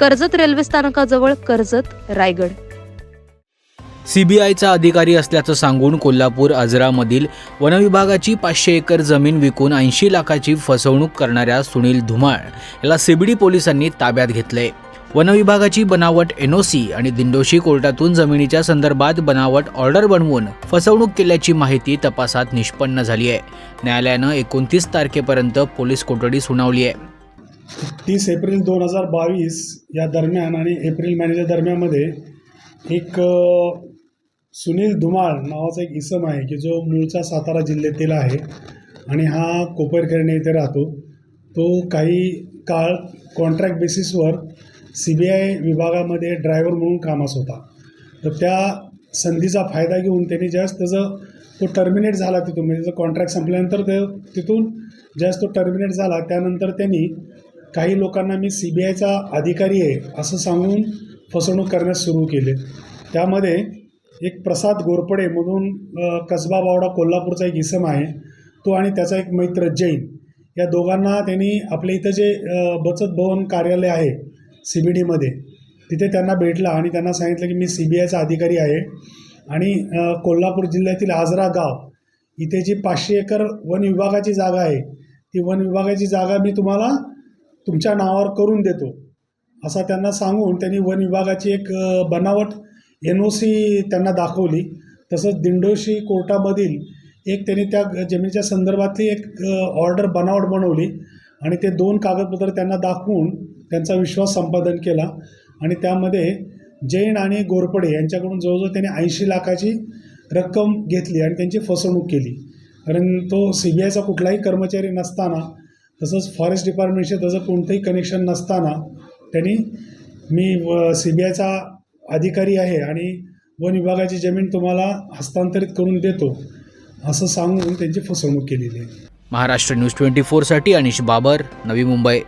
Karjat railway स्थानकाजवळ कर्जत रायगड. सीबीआयचा अधिकारी असल्याचं सांगून कोल्हापूर आजरामधील वनविभागाची पाचशे एकर जमीन विकून ऐंशी लाखाची फसवणूक करणाऱ्या सुनील धुमाळ याला सीबीडी पोलिसांनी ताब्यात घेतले वनविभागाची बनावट एनओसी आणि दिंडोशी कोर्टातून जमिनीच्या संदर्भात बनावट ऑर्डर बनवून फसवणूक केल्याची माहिती तपासात निष्पन्न झाली आहे न्यायालयानं एकोणतीस तारखेपर्यंत पोलीस कोठडी सुनावली आहे तीस एप्रिल दोन हजार बावीस या दरम्यान आणि एप्रिल महिन्याच्या दरम्यानमध्ये एक सुनील धुमाळ नावाचा एक इसम आहे की जो मूळचा सातारा जिल्ह्यातील आहे आणि हा कोपरखेरणे इथे राहतो. तो काही काळ कॉन्ट्रॅक्ट बेसिसवर सी बी आय विभागामध्ये ड्रायव्हर म्हणून कामास होता. तर त्या संधीचा फायदा घेऊन त्यांनी ज्यावेळेस त्याचं तो टर्मिनेट झाला तिथून म्हणजे त्याचं कॉन्ट्रॅक्ट संपल्यानंतर ते तिथून ज्यावेळेस तो टर्मिनेट झाला त्यानंतर त्यांनी काही लोकांना मी सी बी आयचा अधिकारी आहे असं सांगून फसवणूक करण्यास सुरू केले. त्यामध्ये एक प्रसाद गोरपडे म्हणून कसबा बावडा कोल्हापूरचा एक इसम आहे. तो आणि त्याचा एक मैत्र जैन. या दोघांना त्यांनी आपल्या इथं जे बचत भवन कार्यालय आहे सी बी डीमध्ये तिथे त्यांना भेटला आणि त्यांना सांगितलं की मी सी बी आयचा अधिकारी आहे. आणि कोल्हापूर जिल्ह्यातील आजरा गाव इथे जी पाचशे एकर वन विभागाची जागा आहे ती वन विभागाची जागा मी तुम्हाला तुमच्या नावावर करून देतो. असा त्यांना सांगून त्यांनी वन विभागाची एक बनावट एन ओ सी त्यांना दाखवली. तसंच दिंडोशी कोर्टामधील एक त्यांनी त्या जमिनीच्या संदर्भातली एक ऑर्डर बनावट बनवली आणि ते दोन कागदपत्र त्यांना दाखवून त्यांचा विश्वास संपादन केला. आणि त्यामध्ये जैन आणि गोरपडे यांच्याकडून जवळजवळ त्यांनी ऐंशी लाखाची रक्कम घेतली आणि त्यांची फसवणूक केली. कारण तो सी बी आयचा कुठलाही कर्मचारी नसताना तसंच फॉरेस्ट डिपार्टमेंटशी त्याचं कोणतंही कनेक्शन नसताना त्यांनी मी सी बी आयचा अधिकारी आहे आणि वन विभागाची जमीन तुम्हाला हस्तांतरित करून देतो असं सांगून त्यांची फसवणूक केलेली आहे. महाराष्ट्र न्यूज ट्वेंटी फोरसाठी अनिश बाबर नवी मुंबई.